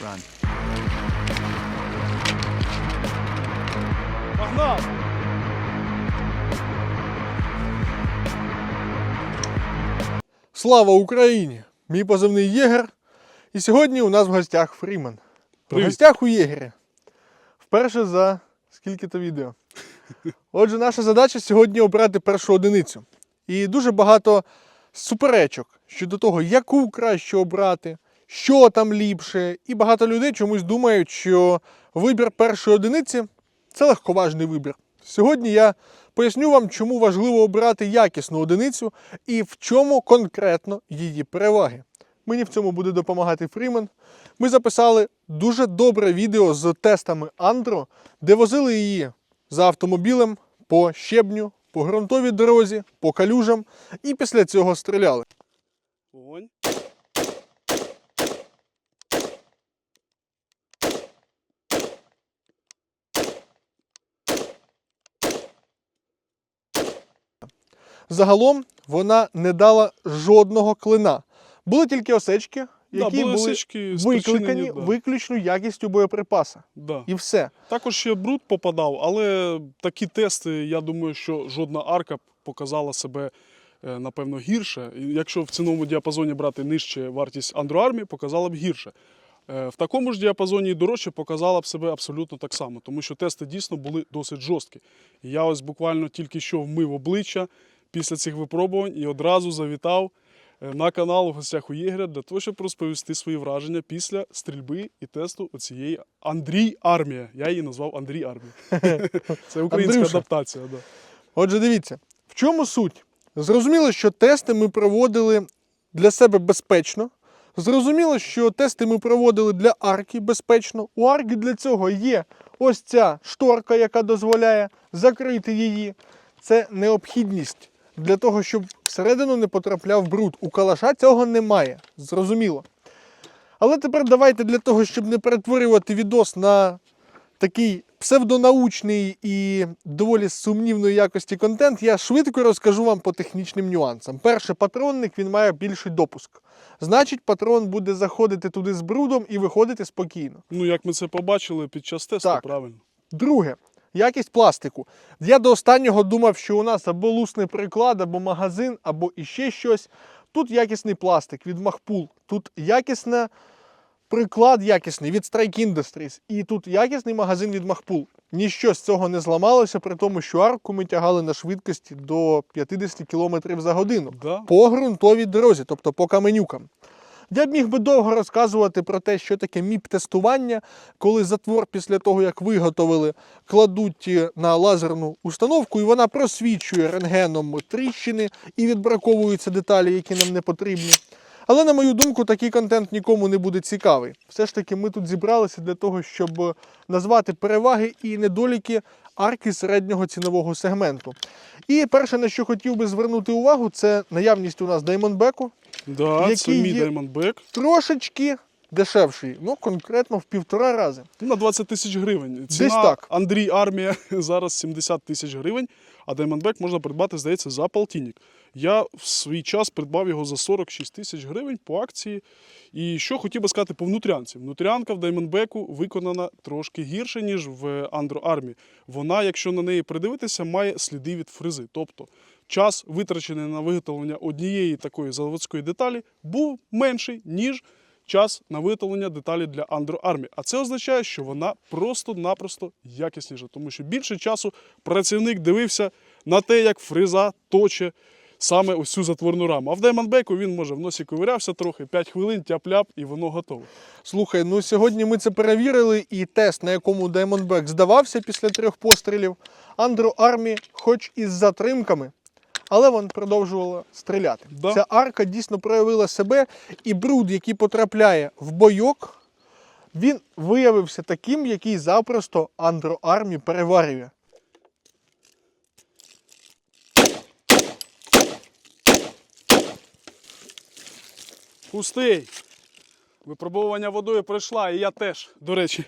Run. Погнав! Слава Україні! Мій позивний Єгер. І сьогодні у нас в гостях Фрімен. В гостях у Єгері. Вперше за скільки то відео. Отже, наша задача сьогодні обрати першу одиницю. І дуже багато суперечок щодо того, яку краще обрати, що там ліпше. І багато людей чомусь думають, що вибір першої одиниці це легковажний вибір. Сьогодні я поясню вам, чому важливо обирати якісну одиницю і в чому конкретно її переваги. Мені в цьому буде допомагати Фрімен. Ми записали дуже добре відео з тестами Андро, де возили її за автомобілем по щебню, по ґрунтовій дорозі, по калюжам, і після цього стріляли. Вогонь. Загалом вона не дала жодного клина. Були тільки осечки, які да, були, були осечки викликані да. виключно якістю боєприпаса. Да. І все. Також ще бруд попадав, але такі тести, я думаю, що жодна арка показала себе, е, напевно, гірше. Якщо в ціновому діапазоні брати нижче вартість Андроармі, показала б гірше. Е, В такому ж діапазоні і дорожче показала б себе абсолютно так само, тому що тести дійсно були досить жорсткі. Я ось буквально тільки що вмив обличчя після цих випробувань і одразу завітав е, на канал у гостях у Єгеря для того, щоб розповісти свої враження після стрільби і тесту оцієї Андрій Армія. Я її назвав Андрій Армія. Це українська Андрюша. адаптація. Да. Отже, дивіться, в чому суть? Зрозуміло, що тести ми проводили для себе безпечно. Зрозуміло, що тести ми проводили для арки безпечно. У арки для цього є ось ця шторка, яка дозволяє закрити її. Це необхідність для того, щоб всередину не потрапляв бруд. У калаша цього немає. Зрозуміло. Але тепер давайте для того, щоб не перетворювати відос на такий псевдонаучний і доволі сумнівної якості контент, я швидко розкажу вам по технічним нюансам. Перше, патронник він має більший допуск. Значить, патрон буде заходити туди з брудом і виходити спокійно. Ну, як ми це побачили під час тесту, Так. правильно. Друге, якість пластику. Я до останнього думав, що у нас або лусний приклад, або магазин, або іще щось. Тут якісний пластик від Махпул. Тут якісна приклад якісний від Strike Industries. І тут якісний магазин від Махпул. Ніщо з цього не зламалося, при тому, що арку ми тягали на швидкості до 50 км за годину Да. по ґрунтовій дорозі, тобто по каменюкам. Я б міг би довго розказувати про те, що таке міп-тестування, коли затвор після того, як виготовили, кладуть е, на лазерну установку, і вона просвічує рентгеном тріщини і відбраковуються деталі, які нам не потрібні. Але, на мою думку, такий контент нікому не буде цікавий. Все ж таки, ми тут зібралися для того, щоб е, назвати переваги і недоліки арки середнього цінового сегменту. І перше, на що хотів би звернути увагу, це наявність у нас Diamondback, Да, це мій є- Diamondback. трошечки дешевший, ну конкретно в півтора рази. На 20 тисяч гривень. Ціна так. Андрій Армія зараз 70 тисяч гривень, а Diamondback можна придбати, здається, за полтинник. Я в свій час придбав його за 46 тисяч гривень по акції. І що хотів би сказати по внутрянці. Внутрянка в Diamondback виконана трошки гірше, ніж в Andro Army. Вона, якщо на неї придивитися, має сліди від фрези. Тобто час, витрачений на виготовлення однієї такої заводської деталі, був менший, ніж час на виготовлення деталі для Andro Army. А це означає, що вона просто-напросто якісніша, тому що більше часу працівник дивився на те, як фреза точе саме ось цю затворну раму. А в Diamondback він може в носі ковирявся трохи, 5 хвилин, тяп-ляп, і воно готове. Слухай, ну сьогодні ми це перевірили, і тест, на якому Diamondback здавався після трьох пострілів, Андро Армі, хоч із затримками, але вона продовжувала стріляти. Да. Ця арка дійсно проявила себе, і бруд, який потрапляє в бойок, він виявився таким, який запросто Андро Армі переварює. Пустий. Випробовування водою пройшла, і я теж, до речі.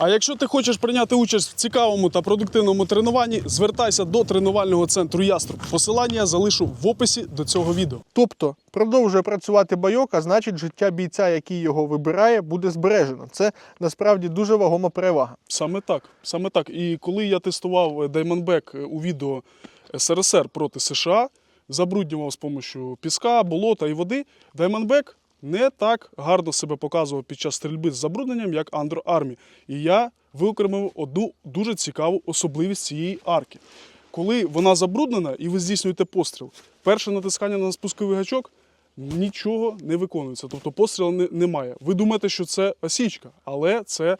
А якщо ти хочеш прийняти участь в цікавому та продуктивному тренуванні, звертайся до тренувального центру Яструб. Посилання я залишу в описі до цього відео. Тобто продовжує працювати бойок, а значить, життя бійця, який його вибирає, буде збережено. Це насправді дуже вагома перевага. Саме так, саме так. І коли я тестував Diamondback у відео СРСР проти США, забруднював з допомогою піска, болота і води, Diamondback не так гарно себе показував під час стрільби з забрудненням, як Андро Армі. І я виокремив одну дуже цікаву особливість цієї арки. Коли вона забруднена і ви здійснюєте постріл, перше натискання на спусковий гачок нічого не виконується. Тобто пострілу немає. Ви думаєте, що це осічка, але це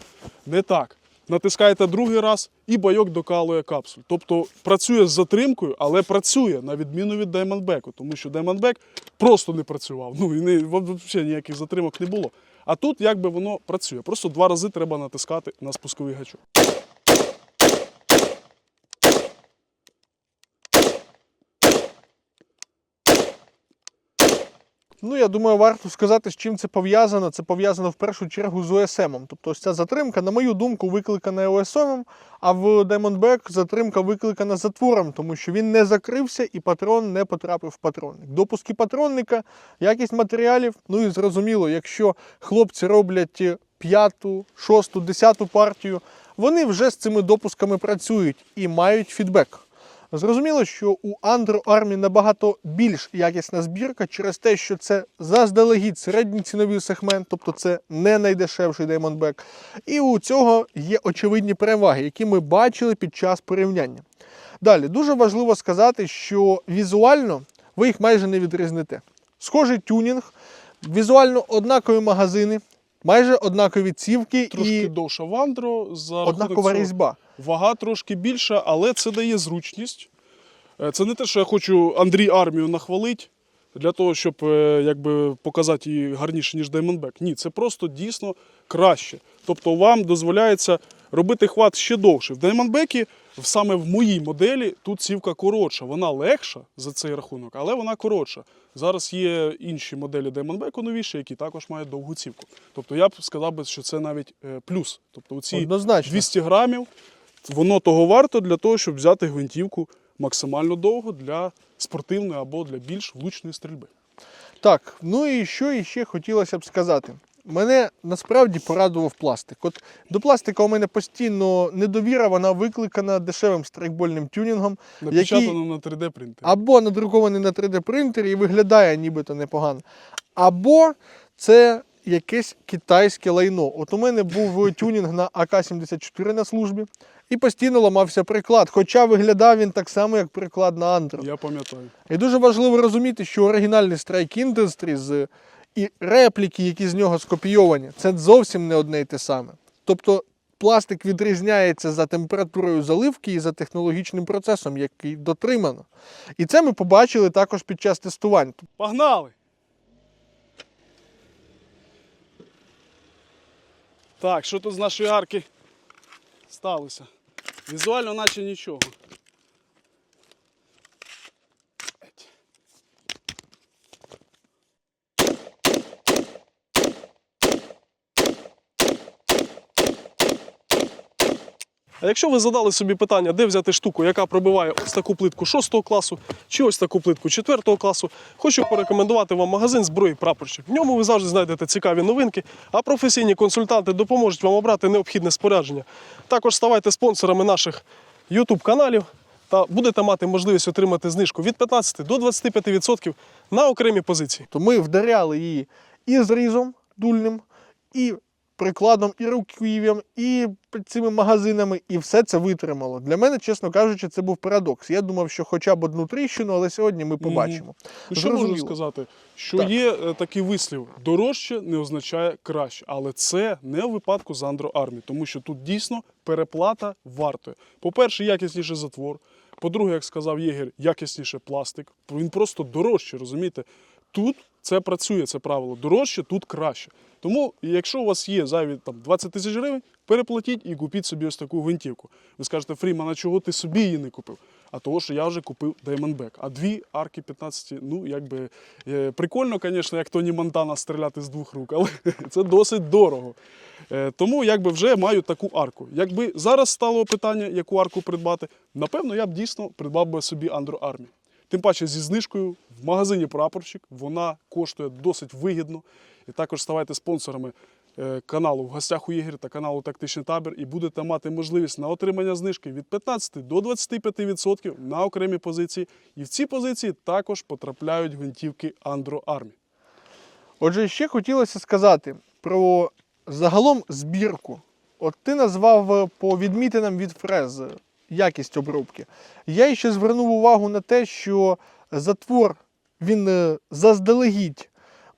не так. Натискаєте другий раз і байок докалує капсуль. Тобто працює з затримкою, але працює на відміну від Diamondback, тому що Diamondback просто не працював. Ну і не, взагалі ніяких затримок не було. А тут якби воно працює. Просто два рази треба натискати на спусковий гачок. Ну, я думаю, варто сказати, з чим це пов'язано. Це пов'язано в першу чергу з ОСМ. Тобто ось ця затримка, на мою думку, викликана ОСМ, а в Diamondback затримка викликана затвором, тому що він не закрився і патрон не потрапив в патронник. Допуски патронника, якість матеріалів. Ну і зрозуміло, якщо хлопці роблять п'яту, шосту, десяту партію, вони вже з цими допусками працюють і мають фідбек. Зрозуміло, що у Андро Армі набагато більш якісна збірка через те, що це заздалегідь середній ціновий сегмент, тобто це не найдешевший Diamondback. І у цього є очевидні переваги, які ми бачили під час порівняння. Далі, дуже важливо сказати, що візуально ви їх майже не відрізните. Схожий тюнінг, візуально однакові магазини, майже однакові цівки Трошки і довша вандро за однакова різьба. Вага трошки більша, але це дає зручність. Е, Це не те, що я хочу Андрій армію нахвалити для того, щоб е, якби, показати її гарніше, ніж Diamondback. Ні, це просто дійсно краще. Тобто вам дозволяється робити хват ще довше. В Diamondback, саме в моїй моделі, тут цівка коротша. Вона легша за цей рахунок, але вона коротша. Зараз є інші моделі Diamondback новіші, які також мають довгу цівку. Тобто я б сказав би, що це навіть е, плюс. Тобто оці Однозначно. 200 грамів, воно того варто для того, щоб взяти гвинтівку максимально довго для спортивної або для більш влучної стрільби. Так, ну і що іще хотілося б сказати. Мене насправді порадував пластик. От до пластика у мене постійно недовіра, вона викликана дешевим страйкбольним тюнінгом, Напечатано на 3D принтері. або надрукований на 3D принтері і виглядає нібито непогано, або це якесь китайське лайно. От у мене був тюнінг на АК-74 на службі і постійно ламався приклад. Хоча виглядав він так само, як приклад на Андро. Я пам'ятаю. І дуже важливо розуміти, що оригінальний Strike Industries і репліки, які з нього скопійовані, це зовсім не одне й те саме. Тобто пластик відрізняється за температурою заливки і за технологічним процесом, який дотримано. І це ми побачили також під час тестувань. Погнали! Так, що тут з нашої арки сталося? Візуально, наче нічого. А якщо ви задали собі питання, де взяти штуку, яка пробиває ось таку плитку 6 класу, чи ось таку плитку 4 класу, хочу порекомендувати вам магазин зброї прапорщик. В ньому ви завжди знайдете цікаві новинки, а професійні консультанти допоможуть вам обрати необхідне спорядження. Також ставайте спонсорами наших YouTube каналів та будете мати можливість отримати знижку від 15 до 25% на окремі позиції. То ми вдаряли її і зрізом дульним, і прикладом, і руків'ям, і цими магазинами, і все це витримало. Для мене, чесно кажучи, це був парадокс. Я думав, що хоча б одну тріщину, але сьогодні ми побачимо. Ну, що можу сказати? Що Так. є е, такий вислів: дорожче не означає краще. Але це не в випадку з Андро Армі, тому що тут дійсно переплата вартує. По-перше, якісніше затвор. По-друге, як сказав Єгер, якісніше пластик. Він просто дорожче, розумієте? Тут це працює, це правило. Дорожче, тут краще. Тому, якщо у вас є зайві там 20 тисяч гривень, переплатіть і купіть собі ось таку гвинтівку. Ви скажете, Фріман, а чого ти собі її не купив? А того, що я вже купив Diamondback. А дві арки 15, ну якби е, прикольно, звісно, як Тоні Монтана стріляти з двох рук, але це досить дорого. Е, Тому якби вже маю таку арку. Якби зараз стало питання, яку арку придбати, напевно, я б дійсно придбав би собі Андро Армі. Тим паче зі знижкою в магазині прапорщик вона коштує досить вигідно. І також ставайте спонсорами е, каналу в гостях у ігор та каналу Тактичний табір і будете мати можливість на отримання знижки від 15 до 25% на окремі позиції. І в ці позиції також потрапляють гвинтівки Андро Армі. Отже, ще хотілося сказати про загалом збірку. От ти назвав е, по відмітинам від фрез якість обробки. Я ще звернув увагу на те, що затвор він е, заздалегідь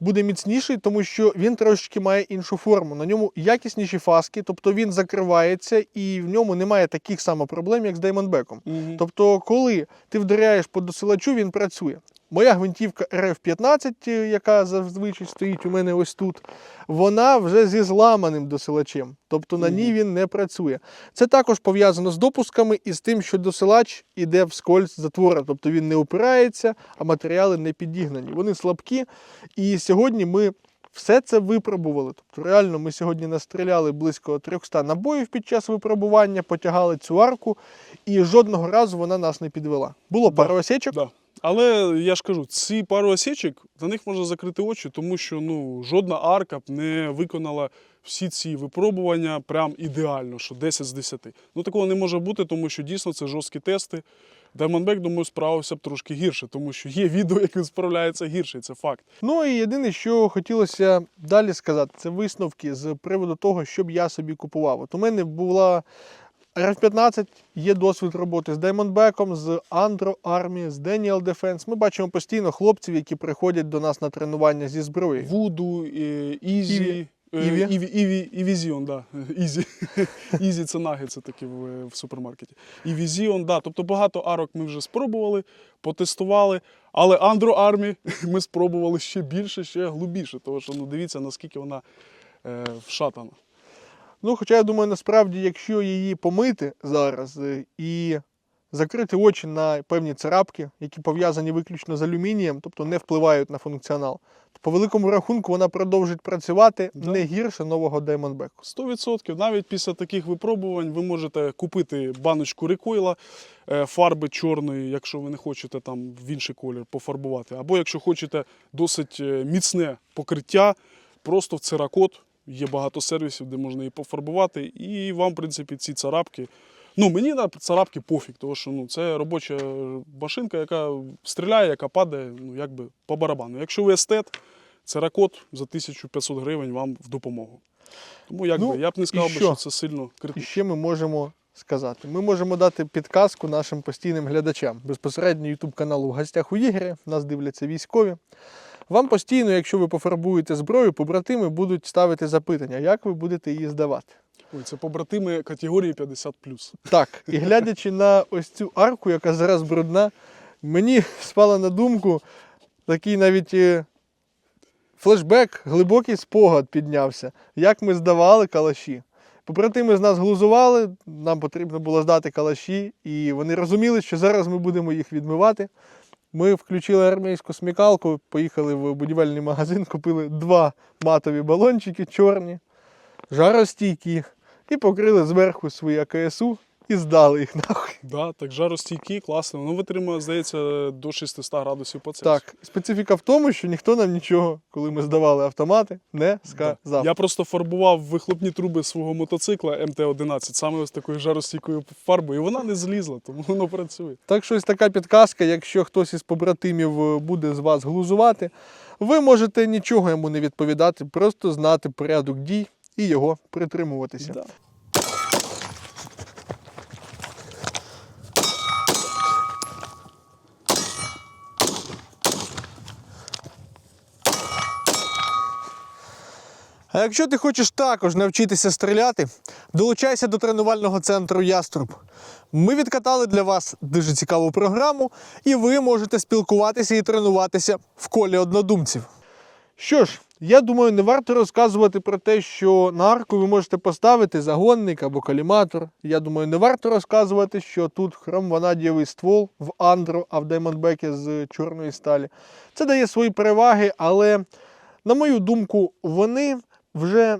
буде міцніший, тому що він трошечки має іншу форму. На ньому якісніші фаски, тобто він закривається і в ньому немає таких само проблем, як з Даймонбеком. Тобто, коли ти вдаряєш по досилачу, він працює. Моя гвинтівка RF-15, е, яка зазвичай стоїть у мене ось тут, вона вже зі зламаним досилачем. Тобто на ній він не працює. Це також пов'язано з допусками і з тим, що досилач іде вскользь затвора, тобто він не опирається, а матеріали не підігнані. Вони слабкі. І сьогодні ми все це випробували. Тобто, реально, ми сьогодні настріляли близько 300 набоїв під час випробування, потягали цю арку, і жодного разу вона нас не підвела. Було Да. пару осечок. Да. Але я ж кажу, ці пару осічок, на них можна закрити очі, тому що ну, жодна арка б не виконала всі ці випробування прям ідеально, що 10 з 10. Ну такого не може бути, тому що дійсно це жорсткі тести. Diamondback, думаю, справився б трошки гірше, тому що є відео, як він справляється гірше, це факт. Ну і єдине, що хотілося далі сказати, це висновки з приводу того, що б я собі купував. От у мене була RF-15, є досвід роботи з Diamondback, з Andro Army, з Daniel Defense. Ми бачимо постійно хлопців, які приходять до нас на тренування зі зброєю. Вуду, е, Ізі, Іві. е, Івізіон, да. Ізі. Ізі це нагетси такі в, в супермаркеті. Івізіон, да. Тобто багато арок ми вже спробували, потестували. Але Андро Армі ми спробували ще більше, ще глибіше. Тому що ну, дивіться, наскільки вона е, вшатана. Ну, хоча я думаю, насправді, якщо її помити зараз е, і закрити очі на певні царапки, які пов'язані виключно з алюмінієм, тобто не впливають на функціонал, то по великому рахунку вона продовжить працювати Да. не гірше нового Diamondback. 100%. Навіть після таких випробувань ви можете купити баночку рекойла, е, фарби чорної, якщо ви не хочете там в інший колір пофарбувати. Або якщо хочете досить е, міцне покриття, просто в церакот. Є багато сервісів, де можна її пофарбувати. І вам, в принципі, ці царапки. Ну, мені на царапки пофіг, тому що ну, це робоча машинка, яка стріляє, яка падає, ну, якби по барабану. Якщо ви естет, церакот за 1500 гривень вам в допомогу. Тому якби, Ну, я б не сказав, що? що це сильно І ще ми можемо сказати: ми можемо дати підказку нашим постійним глядачам. Безпосередньо YouTube каналу в гостях у Ігоря, нас дивляться військові. Вам постійно, якщо ви пофарбуєте зброю, побратими будуть ставити запитання, як ви будете її здавати. Ой, це побратими категорії 50. Так, і глядячи на ось цю арку, яка зараз брудна, мені спала на думку такий навіть е, флешбек, глибокий спогад піднявся, як ми здавали калаші. Побратими з нас глузували, нам потрібно було здати калаші, і вони розуміли, що зараз ми будемо їх відмивати. Ми включили армійську смікалку, поїхали в будівельний магазин, купили два матові балончики чорні, жаростійкі, і покрили зверху свої АКСУ і здали їх нахуй. Да, так жаростійкі, класно. Воно витримує, здається, до 600 градусів по Цельсію. Так, специфіка в тому, що ніхто нам нічого, коли ми здавали автомати, не Да. сказав. Я просто фарбував вихлопні труби свого мотоцикла МТ-11 саме ось такою жаростійкою фарбою, і вона не злізла, тому воно працює. Так що ось така підказка, якщо хтось із побратимів е, буде з вас глузувати, ви можете нічого йому не відповідати, просто знати порядок дій і його притримуватися. Да. А якщо ти хочеш також навчитися стріляти, долучайся до тренувального центру Яструб. Ми відкатали для вас дуже цікаву програму, і ви можете спілкуватися і тренуватися в колі однодумців. Що ж, я думаю, не варто розказувати про те, що на арку ви можете поставити загонник або каліматор. Я думаю, не варто розказувати, що тут хромванадієвий ствол в Андро, а в Diamondback з чорної сталі. Це дає свої переваги, але, на мою думку, вони вже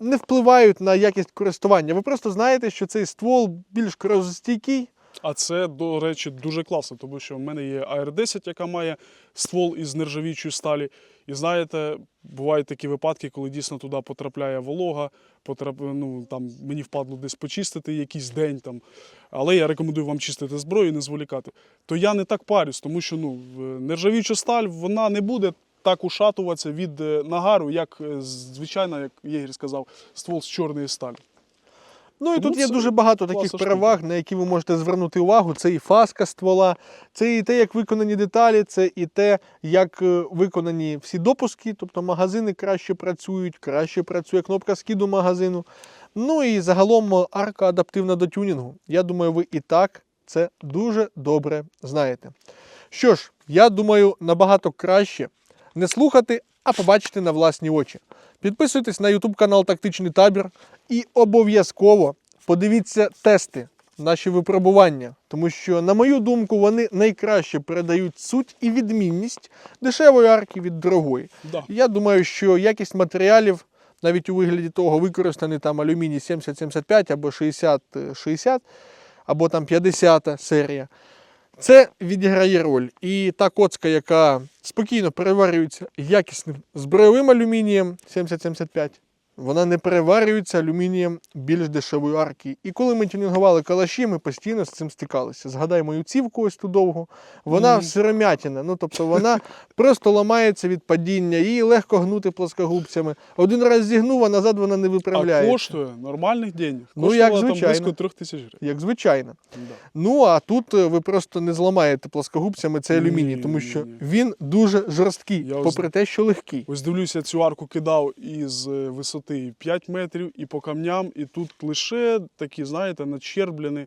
не впливають на якість користування. Ви просто знаєте, що цей ствол більш корозостійкий. А це, до речі, дуже класно, тому що в мене є AR-10, яка має ствол із нержавіючої сталі. І знаєте, бувають такі випадки, коли дійсно туди потрапляє волога, потрап... ну, там, мені впадло десь почистити якийсь день. Там. Але я рекомендую вам чистити зброю і не зволікати. То я не так парюсь, тому що ну, нержавіюча сталь вона не буде так ушатуватися від е, нагару, як е, звичайно, як Єгір сказав, ствол з чорної сталі. Ну і Тому тут є дуже багато таких переваг, на які ви можете звернути увагу. Це і фаска ствола, це і те, як виконані деталі, це і те, як е, виконані всі допуски, тобто магазини краще працюють, краще працює кнопка скиду магазину. Ну і загалом арка адаптивна до тюнінгу. Я думаю, ви і так це дуже добре знаєте. Що ж, я думаю, набагато краще не слухати, а побачити на власні очі. Підписуйтесь на YouTube канал Тактичний табір і обов'язково подивіться тести, наші випробування, тому що, на мою думку, вони найкраще передають суть і відмінність дешевої арки від дорогої. Да. Я думаю, що якість матеріалів, навіть у вигляді того, використаний там алюміній 70-75 або 60-60, або там 50 серія, це відіграє роль. І та коцка, яка спокійно переварюється якісним збройовим алюмінієм 70-75, вона не переварюється алюмінієм більш дешевої арки. І коли ми тюнінгували калаші, ми постійно з цим стикалися. Згадай мою цівку ось ту довгу. Вона Мгм. сиромятіна. Ну тобто вона просто ламається від падіння, її легко гнути плоскогубцями. Один раз зігнув, а назад вона не А коштує нормальних денег. Ну, як там звичайно. близько трьох тисяч гривень. Як звичайно. Да. Ну а тут е, ви просто не зламаєте плоскогубцями цей алюміній, тому що він дуже жорсткий, Я ось- попри те, що легкий. Ось дивлюся, цю арку кидав із е, висоти 5 метрів і по камням, і тут лише такі, знаєте, начерблені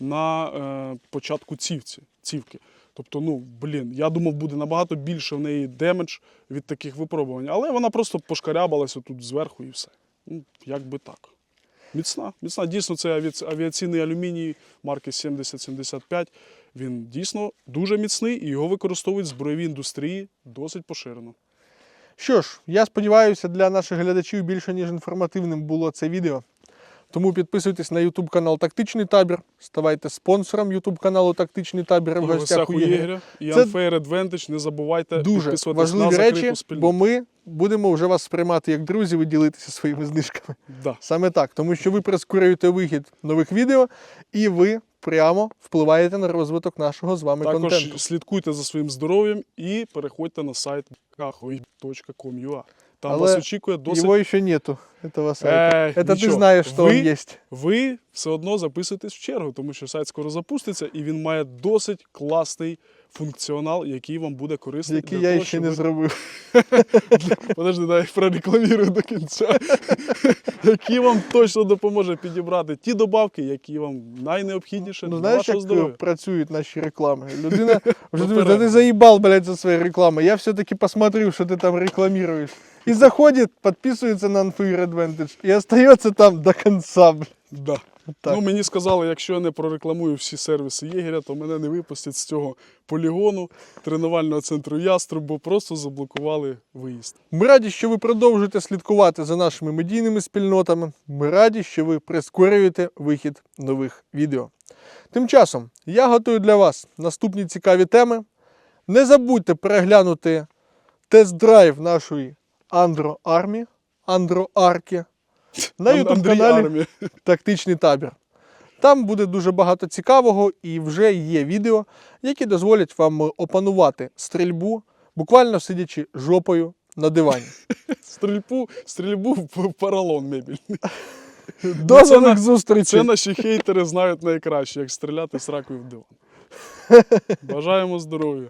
на е, початку цівці, цівки. Тобто, ну, блін, я думав, буде набагато більше в неї демедж від таких випробувань, але вона просто пошкарябалася тут зверху і все. Ну, як би так. Міцна, міцна. Дійсно, це авіаці- авіаційний алюміній марки 7075. Він дійсно дуже міцний і його використовують в збройовій індустрії досить поширено. Що ж, я сподіваюся, для наших глядачів більше ніж інформативним було це відео. Тому підписуйтесь на YouTube канал Тактичний табір, ставайте спонсором YouTube каналу Тактичний табір в гостях у Єгеря. І Unfair Advantage, не забувайте Дуже підписуватись важливі закриту речі, спільноту. бо ми будемо вже вас сприймати як друзів і ділитися своїми знижками. Да. Саме так, тому що ви прискорюєте вихід нових відео, і ви прямо впливаєте на розвиток нашого з вами Також контенту. слідкуйте за своїм здоров'ям і переходьте на сайт kahoy.com.ua. Там Але вас очікує досить. Его еще нету, этого сайта. Ей, Это ты нічого. знаешь, что Ви- он есть. Ви все одно записуєтесь в чергу, тому що сайт скоро запуститься, і він має досить класний функціонал, який вам буде корисний. Який для я того, ще щоб не зробив. Подожди, дай їх прорекламірую до кінця. який вам точно допоможе підібрати ті добавки, які вам найнеобхідніше Ну для знаєш, вашого як здоров'я. працюють наші реклами? Людина вже думає, да ти заїбал, блядь, за свої реклами. Я все-таки посмотрю, що ти там рекламируєш. І заходить, підписується на Unfair Advantage і остається там до кінця. блядь. Да. Так. Ну, мені сказали, якщо я не прорекламую всі сервіси Єгеря, то мене не випустять з цього полігону тренувального центру Яструб, бо просто заблокували виїзд. Ми раді, що ви продовжуєте слідкувати за нашими медійними спільнотами. Ми раді, що ви прискорюєте вихід нових відео. Тим часом я готую для вас наступні цікаві теми. Не забудьте переглянути тест-драйв нашої Андро Армі, Андро Арки на Ан- YouTube Андрій каналі Тактичний табір. Там буде дуже багато цікавого і вже є відео, які дозволять вам опанувати стрільбу, буквально сидячи жопою на дивані. Стрільбу, стрільбу в поролон мебіль. До Ну, це нових зустрічей! Це наші хейтери знають найкраще, як стріляти з ракою в диван. Бажаємо здоров'я.